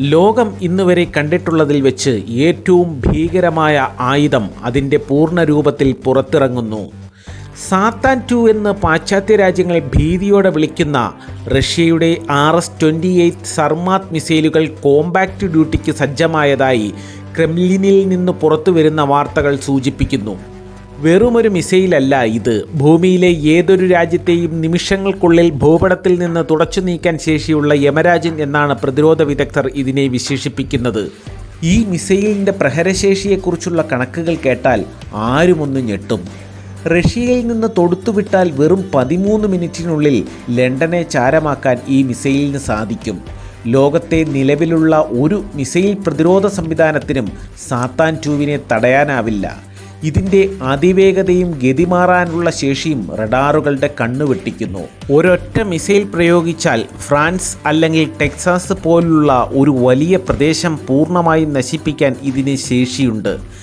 ലോകം ഇന്നുവരെ കണ്ടിട്ടുള്ളതിൽ വെച്ച് ഏറ്റവും ഭീകരമായ ആയുധം അതിന്റെ പൂർണ രൂപത്തിൽ പുറത്തിറങ്ങുന്നു. സാത്താൻ ടു എന്ന് പാശ്ചാത്യ രാജ്യങ്ങൾ ഭീതിയോടെ വിളിക്കുന്ന റഷ്യയുടെ R S twenty eight Sarmat മിസൈലുകൾ കോമ്പാക്റ്റ് ഡ്യൂട്ടിക്ക് സജ്ജമായതായി ക്രെംലിനിൽ നിന്ന് പുറത്തുവരുന്ന വാർത്തകൾ സൂചിപ്പിക്കുന്നു. വെറുമൊരു മിസൈലല്ല ഇത്. ഭൂമിയിലെ ഏതൊരു രാജ്യത്തെയും നിമിഷങ്ങൾക്കുള്ളിൽ ഭൂപടത്തിൽ നിന്ന് തുടച്ചു നീക്കാൻ ശേഷിയുള്ള യമരാജൻ എന്നാണ് പ്രതിരോധ വിദഗ്ധർ ഇതിനെ വിശേഷിപ്പിക്കുന്നത്. ഈ മിസൈലിന്റെ പ്രഹരശേഷിയെക്കുറിച്ചുള്ള കണക്കുകൾ കേട്ടാൽ ആരുമൊന്ന് ഞെട്ടും. റഷ്യയിൽ നിന്ന് തൊടുത്തുവിട്ടാൽ വെറും പതിമൂന്ന് മിനിറ്റിനുള്ളിൽ ലണ്ടനെ ചാരമാക്കാൻ ഈ മിസൈലിന് സാധിക്കും. ലോകത്തെ നിലവിലുള്ള ഒരു മിസൈൽ പ്രതിരോധ സംവിധാനത്തിനും സാത്താൻ ടൂവിനെ തടയാനാവില്ല. ഇതിന്റെ അതിവേഗതയും ഗതിമാറാനുള്ള ശേഷിയും റഡാറുകളുടെ കണ്ണു വെട്ടിക്കുന്നു. ഒരൊറ്റ മിസൈൽ പ്രയോഗിച്ചാൽ ഫ്രാൻസ് അല്ലെങ്കിൽ ടെക്സാസ് പോലുള്ള ഒരു വലിയ പ്രദേശം പൂർണമായും നശിപ്പിക്കാൻ ഇതിന് ശേഷിയുണ്ട്.